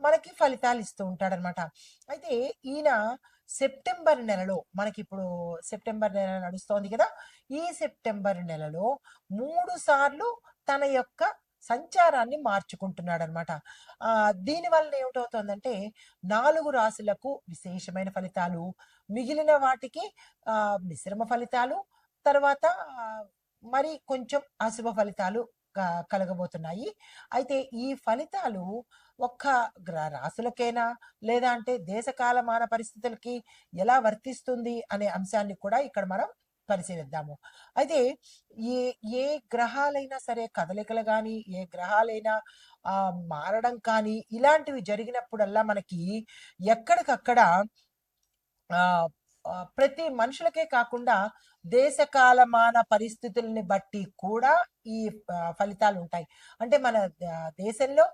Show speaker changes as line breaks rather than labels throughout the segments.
మనకి ఫలితాలు ఇస్తూ ఉంటాడనమాట. అయితే ఈయన సెప్టెంబర్ నెలలో మనకి ఇప్పుడు సెప్టెంబర్ నెల నడుస్తోంది కదా ఈ సెప్టెంబర్ నెలలో మూడు సార్లు తన యొక్క సంచారాన్ని మార్చుకుంటున్నాడు అనమాట ఆ దీని వలన ఏమిటవుతుందంటే నాలుగు రాశులకు విశేషమైన ఫలితాలు మిగిలిన వాటికి ఆ మిశ్రమ ఫలితాలు తర్వాత మరి కొంచెం అశుభ ఫలితాలు క- కలగబోతున్నాయి. అయితే ఈ ఫలితాలు ఒక్క గ్ర- లేదా అంటే దేశకాలమాన పరిస్థితులకి ఎలా వర్తిస్తుంది అనే అంశాన్ని కూడా ఇక్కడ మనం పరిశీలిద్దాము. అయితే ఏ ఏ గ్రహాలైనా సరే కదలికలు కానీ ఏ గ్రహాలైనా ఆ మారడం కానీ ఇలాంటివి జరిగినప్పుడల్లా మనకి ఎక్కడికక్కడ ఆ, ప్రతి మనుషులకే కాకుండా దేశకాలమాన పరిస్థితుల్ని బట్టి కూడా ఈ ఫలితాలు ఉంటాయి అంటే మన దేశంలో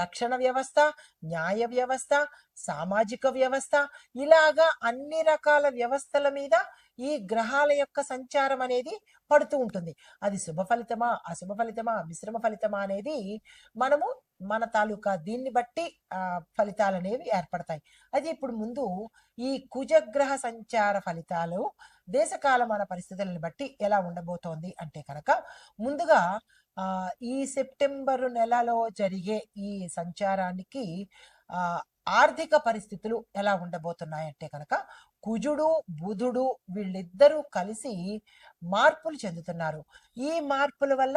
రక్షణ వ్యవస్థ న్యాయ వ్యవస్థ సామాజిక వ్యవస్థ ఇలాగా అన్ని రకాల వ్యవస్థల మీద ఈ గ్రహాల యొక్క సంచారం అనేది పడుతూ ఉంటుంది. అది శుభ ఫలితమా అశుభ ఫలితమా మిశ్రమ ఫలితమా అనేది మనము మన తాలూకా దీన్ని బట్టి ఆ ఫలితాలు అనేవి ఏర్పడతాయి. అది ఇప్పుడు ముందు ఈ కుజగ్రహ సంచార ఫలితాలు దేశకాలమాన పరిస్థితులను బట్టి ఎలా ఉండబోతోంది అంటే కనుక ముందుగా ఆ ఈ సెప్టెంబర్ నెలలో జరిగే ఈ సంచారానికి ఆ ఆర్థిక పరిస్థితులు ఎలా ఉండబోతున్నాయంటే కనుక కుజుడు బుధుడు వీళ్ళిద్దరూ కలిసి మార్పులు చెందుతున్నారు. ఈ మార్పుల వల్ల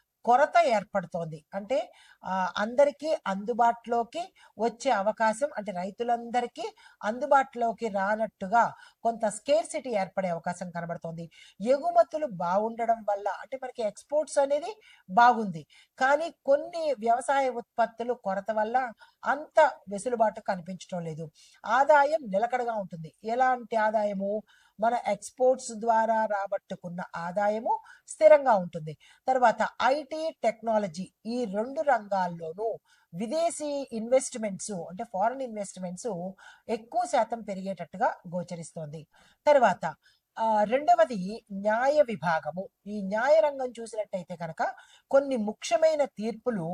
కొరత ఏర్పడుతోంది. అంటే అందరికీ అందుబాటులోకి వచ్చే అవకాశం అంటే రైతులందరికీ అందుబాటులోకి రానట్టుగా కొంత స్కేర్సిటీ ఏర్పడే అవకాశం కనబడుతోంది. ఎగుమతులు బాగుండడం వల్ల అంటే మనకి ఎక్స్పోర్ట్స్ అనేది బాగుంది. కానీ కొన్ని వ్యవసాయ ఉత్పత్తులు కొరత వల్ల అంత వెసులుబాటు కనిపించడం లేదు. ఆదాయం నిలకడగా ఉంటుంది. ఎలాంటి ఆదాయము? మన ఎక్స్పోర్ట్స్ ద్వారా రాబట్టుకున్న ఆదాయము స్థిరంగా ఉంటుంది. తర్వాత ఐటీ టెక్నాలజీ ఈ రెండు రంగాల్లోనూ విదేశీ ఇన్వెస్ట్మెంట్స్ అంటే ఫారిన్ ఇన్వెస్ట్మెంట్స్ ఎక్కువ శాతం పెరిగేటట్టుగా గోచరిస్తోంది. తర్వాత రెండవది న్యాయ విభాగము. ఈ న్యాయ రంగం చూసినట్టయితే కనుక కొన్ని ముఖ్యమైన తీర్పులు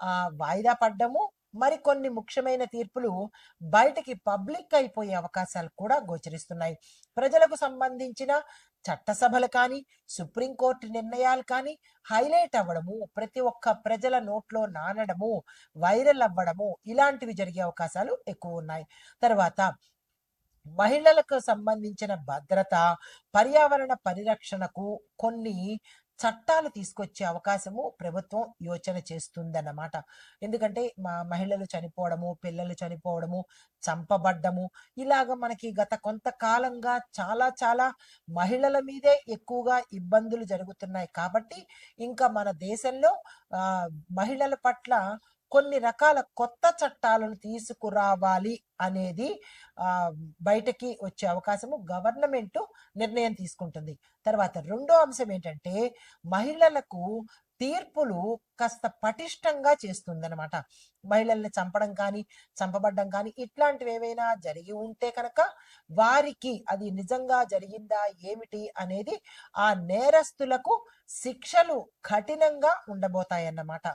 ఆ వాయిదా పడ్డము మరికొన్ని ముఖ్యమైన తీర్పులు బయటికి పబ్లిక్ అయిపోయే అవకాశాలు కూడా గోచరిస్తున్నాయి. ప్రజలకు సంబంధించిన చట్టసభలు కానీ సుప్రీంకోర్టు నిర్ణయాలు కానీ హైలైట్ అవ్వడము ప్రతి ఒక్క ప్రజల నోట్లో నానడము వైరల్ అవ్వడము ఇలాంటివి జరిగే అవకాశాలు ఎక్కువ ఉన్నాయి. తర్వాత మహిళలకు సంబంధించిన భద్రత పర్యావరణ పరిరక్షణకు కొన్ని చట్టాలు తీసుకొచ్చే అవకాశము ప్రభుత్వం యోచన చేస్తుందన్నమాట. ఎందుకంటే మా మహిళలు చనిపోవడము పిల్లలు చనిపోవడము చంపబడ్డము ఇలాగ మనకి గత కొంతకాలంగా చాలా చాలా మహిళల మీదే ఎక్కువగా ఇబ్బందులు జరుగుతున్నాయి. కాబట్టి ఇంకా మన దేశంలో ఆ మహిళల పట్ల కొన్ని రకాల కొత్త చట్టాలను తీసుకురావాలి అనేది బయటకి వచ్చే అవకాశము గవర్నమెంట్ నిర్ణయం తీసుకుంటుంది. తర్వాత రెండో అంశం ఏంటంటే మహిళలకు తీర్పులు కాస్త పటిష్టంగా చేస్తుందనమాట మహిళల్ని చంపడం కానీ చంపబడ్డం కానీ ఇట్లాంటివి ఏవైనా జరిగి ఉంటే కనుక వారికి అది నిజంగా జరిగిందా ఏమిటి అనేది ఆ నేరస్తులకు శిక్షలు కఠినంగా ఉండబోతాయన్నమాట.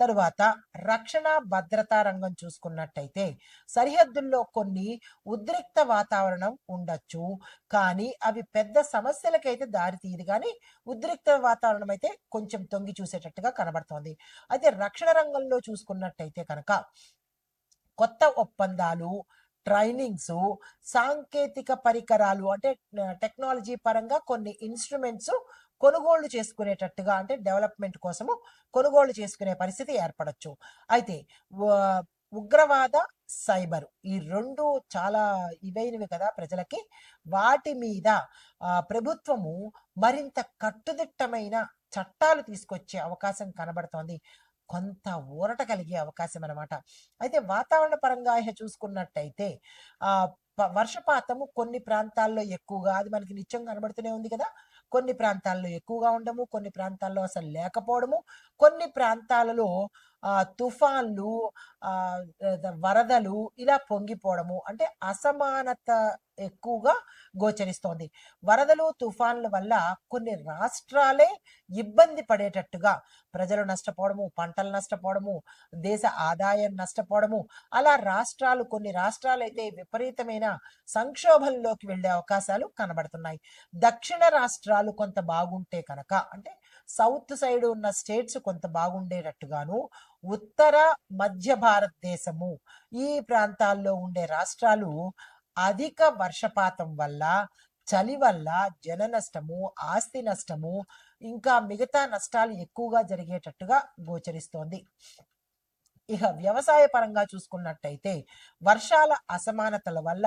తరువాత రక్షణ భద్రతా రంగం చూసుకున్నట్టయితే సరిహద్దుల్లో కొన్ని ఉద్రిక్త వాతావరణం ఉండొచ్చు. కానీ అవి పెద్ద సమస్యలకైతే దారితీయదు. కానీ ఉద్రిక్త వాతావరణం అయితే కొంచెం తొంగి చూసేటట్టుగా కనబడుతోంది. అయితే రక్షణ రంగంలో చూసుకున్నట్టయితే కనుక కొత్త ఒప్పందాలు ట్రైనింగ్స్ సాంకేతిక పరికరాలు అంటే టెక్నాలజీ పరంగా కొన్ని ఇన్స్ట్రుమెంట్స్ కొనుగోళ్ళు చేసుకునేటట్టుగా అంటే డెవలప్మెంట్ కోసము కొనుగోళ్ళు చేసుకునే పరిస్థితి ఏర్పడచ్చు. అయితే ఉగ్రవాద సైబర్ ఈ రెండు చాలా ఇవైనవి కదా ప్రజలకి. వాటి మీద ప్రభుత్వము మరింత కట్టుదిట్టమైన చట్టాలు తీసుకొచ్చే అవకాశం కనబడుతోంది. కొంత ఊరట కలిగే అవకాశం అన్నమాట. అయితే వాతావరణ పరంగా ఇహ చూసుకున్నట్టయితే ఆ వర్షపాతము కొన్ని ప్రాంతాల్లో ఎక్కువగా అది మనకి నిత్యం కనబడుతూనే ఉంది కదా. కొన్ని ప్రాంతాల్లో ఎక్కువగా ఉండము కొన్ని ప్రాంతాల్లో అసలు లేకపోవడము కొన్ని ప్రాంతాలలో తుఫాన్లు వరదలు ఇలా పొంగిపోవడము అంటే అసమానత ఎక్కువగా గోచరిస్తోంది. వరదలు తుఫాన్ల వల్ల కొన్ని రాష్ట్రాలే ఇబ్బంది పడేటట్టుగా ప్రజలు నష్టపోవడము పంటలు నష్టపోవడము దేశ ఆదాయం నష్టపోవడము అలా రాష్ట్రాలు కొన్ని రాష్ట్రాలు అయితే విపరీతమైన సంక్షోభంలోకి వెళ్ళే అవకాశాలు కనబడుతున్నాయి. దక్షిణ రాష్ట్రాలు కొంత బాగుంటే కనుక అంటే సౌత్ సైడ్ ఉన్న స్టేట్స్ కొంత బాగుండేటట్టుగాను ఉత్తర మధ్య భారతదేశము. ఈ ప్రాంతాల్లో ఉండే రాష్ట్రాలు అధిక వర్షపాతం వల్ల చలి వల్ల జన నష్టము ఆస్తి నష్టము ఇంకా మిగతా నష్టాలు ఎక్కువగా జరిగేటట్టుగా గోచరిస్తోంది. ఇక వ్యవసాయ పరంగా చూసుకున్నట్టయితే వర్షాల అసమానతల వల్ల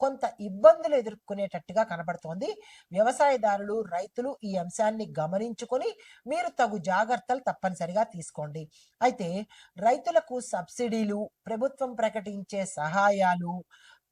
కొంత ఇబ్బందులు ఎదుర్కొనేటట్టుగా కనబడుతోంది. వ్యవసాయదారులు రైతులు ఈ అంశాన్ని గమనించుకొని మీరు తగు జాగ్రత్తలు తప్పనిసరిగా తీసుకోండి. అయితే రైతులకు సబ్సిడీలు ప్రభుత్వం ప్రకటించే సహాయాలు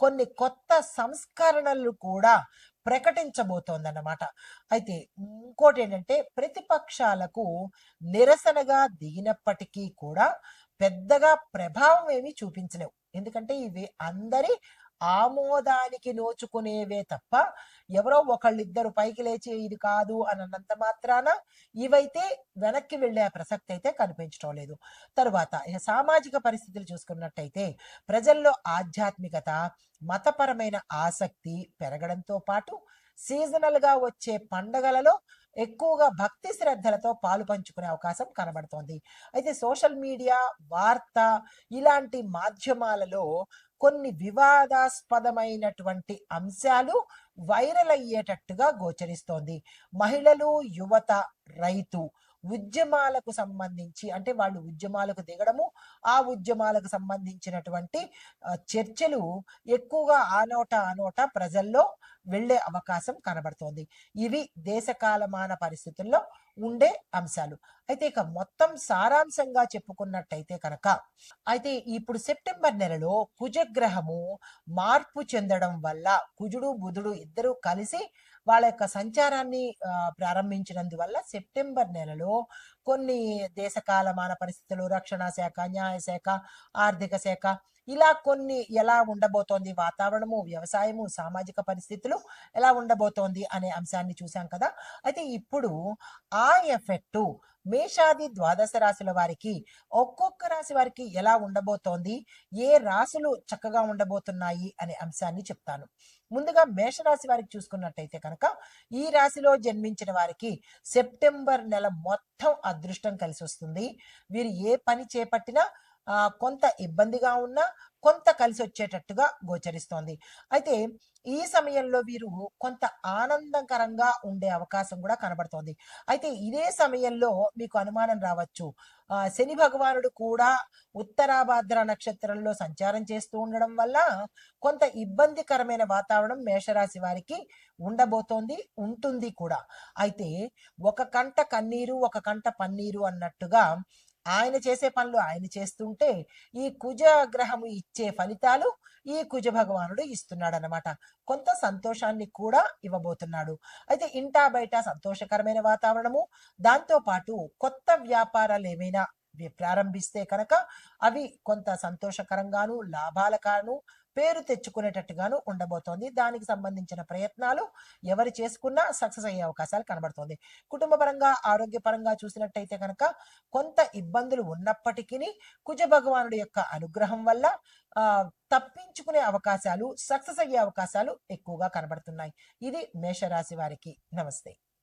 కొన్ని కొత్త సంస్కరణలు కూడా ప్రకటించబోతోందన్నమాట. అయితే ఇంకోటి ఏంటంటే ప్రతిపక్షాలకు నిరసనగా దిగినప్పటికీ కూడా పెద్దగా ప్రభావం ఏమీ చూపించలేవు. ఎందుకంటే ఇవి అందరి ఆమోదానికి నోచుకునేవే తప్ప ఎవరో ఒకళ్ళిద్దరు పైకి లేచి ఇది కాదు అని అన్నంత మాత్రాన ఇవైతే వెనక్కి వెళ్ళే ప్రసక్తి అయితే కనిపించడం లేదు. తరువాత ఇక సామాజిక పరిస్థితులు చూసుకున్నట్టయితే ప్రజల్లో ఆధ్యాత్మికత మతపరమైన ఆసక్తి పెరగడంతో పాటు సీజనల్గా వచ్చే పండగలలో ఎక్కువగా భక్తి శ్రద్ధలతో పాలు పంచుకునే అవకాశం కనబడుతోంది. అయితే సోషల్ మీడియా వార్త ఇలాంటి మాధ్యమాలలో కొన్ని వివాదాస్పదమైనటువంటి అంశాలు వైరల్ అయ్యేటట్టుగా గోచరిస్తోంది. మహిళలు యువత రైతు ఉద్యమాలకు సంబంధించి అంటే వాళ్ళు ఉద్యమాలకు దిగడము ఆ ఉద్యమాలకు సంబంధించినటువంటి చర్చలు ఎక్కువగా ఆనోట ఆనోట ప్రజల్లో వెళ్ళే అవకాశం కనబడుతోంది. ఇవి దేశకాలమాన పరిస్థితుల్లో ఉండే అంశాలు. అయితే ఇక మొత్తం సారాంశంగా చెప్పుకున్నట్టయితే కనుక అయితే ఇప్పుడు సెప్టెంబర్ నెలలో కుజగ్రహము మార్పు చెందడం వల్ల కుజుడు బుధుడు ఇద్దరు కలిసి వాళ్ళ యొక్క సంచారాన్ని ప్రారంభించినందువల్ల సెప్టెంబర్ నెలలో కొన్ని దేశ కాలమాన పరిస్థితులు రక్షణ శాఖ న్యాయశాఖ ఆర్థిక శాఖ ఇలా కొన్ని ఎలా ఉండబోతోంది వాతావరణము వ్యవసాయము సామాజిక పరిస్థితులు ఎలా ఉండబోతోంది అనే అంశాన్ని చూసాం కదా. అయితే ఇప్పుడు ఆ ఎఫెక్టు మేషాది ద్వాదశ రాశుల వారికి ఒక్కొక్క రాశి వారికి ఎలా ఉండబోతోంది ఏ రాశులు చక్కగా ఉండబోతున్నాయి అనే అంశాన్ని చెప్తాను. ముందుగా మేషరాశి వారికి చూసుకున్నట్టయితే కనుక ఈ రాశిలో జన్మించిన వారికి సెప్టెంబర్ నెల మొత్తం అదృష్టం కలిసి వస్తుంది వీరు ఏ పని చేపట్టినా కొంత ఇబ్బందిగా ఉన్నా కొంత కలిసి వచ్చేటట్టుగా గోచరిస్తోంది. అయితే ఈ సమయంలో వీరు కొంత ఆనందకరంగా ఉండే అవకాశం కూడా కనబడుతోంది. అయితే ఇదే సమయంలో మీకు అనుమానం రావచ్చు. ఆ, శని భగవానుడు కూడా ఉత్తరాభాద్ర నక్షత్రంలో సంచారం చేస్తూ ఉండడం వల్ల కొంత ఇబ్బందికరమైన వాతావరణం మేషరాశి వారికి ఉండబోతోంది ఉంటుంది కూడా. అయితే ఒక కంట కన్నీరు ఒక కంట పన్నీరు అన్నట్టుగా ఆయన చేసే పనులు ఆయన చేస్తుంటే ఈ కుజ గ్రహము ఇచ్చే ఫలితాలు ఈ కుజ భగవానుడు ఇస్తున్నాడు అనమాట కొంత సంతోషాన్ని కూడా ఇవ్వబోతున్నాడు. అయితే ఇంటా బయట సంతోషకరమైన వాతావరణము దాంతో పాటు కొత్త వ్యాపారాలు ఏమైనా ప్రారంభిస్తే కనుక అవి కొంత సంతోషకరంగాను లాభాలకాను పేరు తెచ్చుకునేటట్టుగాను ఉండబోతోంది. దానికి సంబంధించిన ప్రయత్నాలు ఎవరు చేసుకున్నా సక్సెస్ అయ్యే అవకాశాలు కనబడుతోంది. కుటుంబ పరంగా ఆరోగ్యపరంగా చూసినట్టయితే కనుక కొంత ఇబ్బందులు ఉన్నప్పటికీ కుజ భగవానుడి యొక్క అనుగ్రహం వల్ల తప్పించుకునే అవకాశాలు సక్సెస్ అయ్యే అవకాశాలు ఎక్కువగా కనబడుతున్నాయి. ఇది మేషరాశి వారికి. నమస్తే.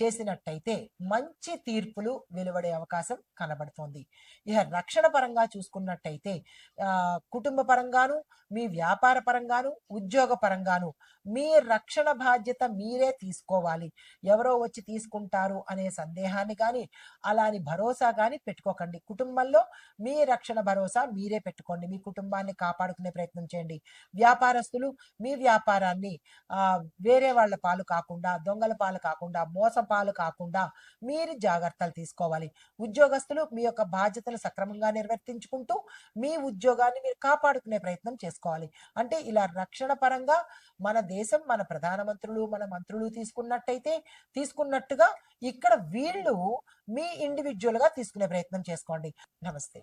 చేసినట్టయితే మంచి తీర్పులు వెలువడే అవకాశం కనబడుతోంది. ఇక రక్షణ పరంగా చూసుకున్నట్టయితే కుటుంబ పరంగాను మీ వ్యాపార పరంగాను ఉద్యోగ పరంగాను మీ రక్షణ బాధ్యత మీరే తీసుకోవాలి. ఎవరో వచ్చి తీసుకుంటారు అనే సందేహాన్ని కానీ అలాని భరోసా కానీ పెట్టుకోకండి. కుటుంబంలో మీ రక్షణ భరోసా మీరే పెట్టుకోండి. మీ కుటుంబాన్ని కాపాడుకునే ప్రయత్నం చేయండి. వ్యాపారస్తులు మీ వ్యాపారాన్ని వేరే వాళ్ళ పాలు కాకుండా దొంగల పాలు కాకుండా మోసం పాలు కాకుండా మీరు జాగ్రత్తలు తీసుకోవాలి. ఉద్యోగస్తులు మీ యొక్క బాధ్యతలు సక్రమంగా నిర్వర్తించుకుంటూ మీ ఉద్యోగాన్ని మీరు కాపాడుకునే ప్రయత్నం చేసుకోవాలి. అంటే ఇలా రక్షణ పరంగా మన దేశం మన ప్రధానమంత్రులు మన మంత్రులు తీసుకున్నట్టయితే తీసుకున్నట్టుగా ఇక్కడ వీళ్ళు మీ ఇండివిజువల్గా తీసుకునే ప్రయత్నం చేసుకోండి. నమస్తే.